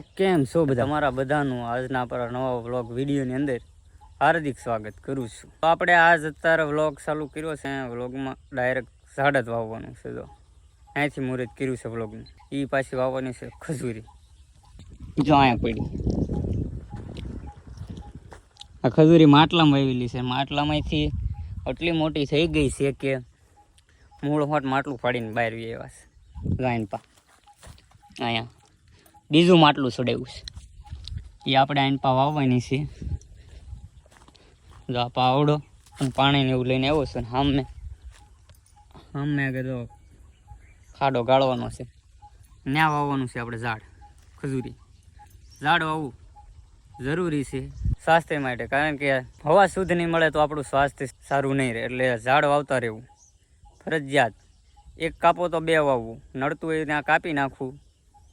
તો કેમ છો બધા? તમારા બધાનું આજના પર નવા વ્લોગ વિડીયોની અંદર હાર્દિક સ્વાગત કરું છું. તો આપણે આજ અત્યારે વ્લોગ ચાલુ કર્યો છે. વ્લોગમાં ડાયરેક્ટ ઝાડ જ વાવવાનું છે તો અહીંથી મુહૂર્ત કર્યું છે વ્લોગનું એ પાછી વાવવાની છે ખજૂરી. જો અહીંયા પડી. આ ખજૂરી માટલામાં વાવેલી છે. માટલામાંથી આટલી મોટી થઈ ગઈ છે કે મૂળ હોટ માટલું ફાડીને બહાર આવ્યા છે. લાઈન પા. અહીંયા. બીજું માટલું ચડાવ્યું છે. એ આપણે આઈન પા વાવવાની છે. જો આ પાવડો અને પાણીને એવું લઈને આવ્યો છે ને સામે સામે આગળ જો ખાડો ગાળવાનો છે. ત્યાં વાવવાનું છે આપણે ઝાડ, ખજૂરી. ઝાડ વાવવું જરૂરી છે સ્વાસ્થ્ય માટે, કારણ કે હવા શુદ્ધ નહીં મળે તો આપણું સ્વાસ્થ્ય સારું નહીં રહે. એટલે ઝાડ વાવતા રહેવું. ફરજિયાત. એક કાપો તો બે વાવવું. નડતું હોય ત્યાં કાપી નાખવું.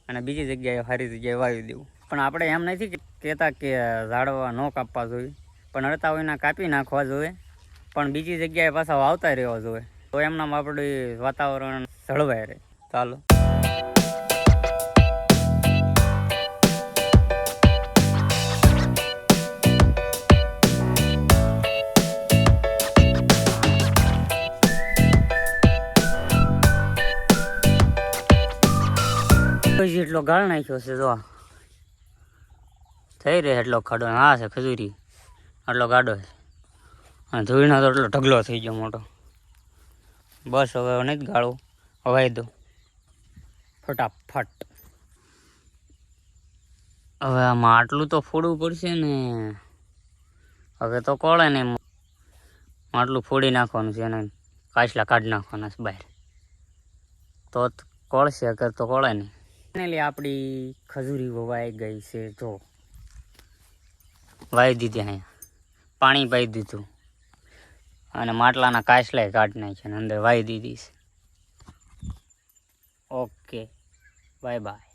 અને બીજી જગ્યાએ સારી જગ્યાએ વાવી દેવું. પણ આપણે એમ નથી કહેતા કે ઝાડવા ન કાપવા જોઈએ. પણ અડતા હોય કાપી નાખવા જોઈએ. પણ બીજી જગ્યાએ પાછા વાવતા રહેવા જોઈએ. તો એમનામ આપણું વાતાવરણ જળવાય રહે. ચાલો. એટલો ગાળ નાખ્યો છે જો. થઈ રહે એટલો ખાડો. હા, છે ખજૂરી. આટલો ગાડો છે. અને ધૂળનો તો એટલો ઢગલો થઈ ગયો મોટો. બસ હવે નહીં જ ગાળો. હવાઈ દો. ફટાફટ. હવે આમાં આટલું તો ફોડવું પડશે ને. હવે તો કોળે ને. આટલું ફોડી નાખવાનું છે એને. કાચલા કાઢી નાખવાના છે બહાર. તો કોળશે, અગર તો કોળે નહીં. ફાઇનલી આપણી ખજૂરી વવાઈ ગઈ છે, જો. વાવી દીધી અહીંયા પાણી પાઈ દીધું. અને માટલાના કાચલાય કાઢી નાખ્યા અને અંદર વાવી દીધી છે. ઓકે. Bye bye.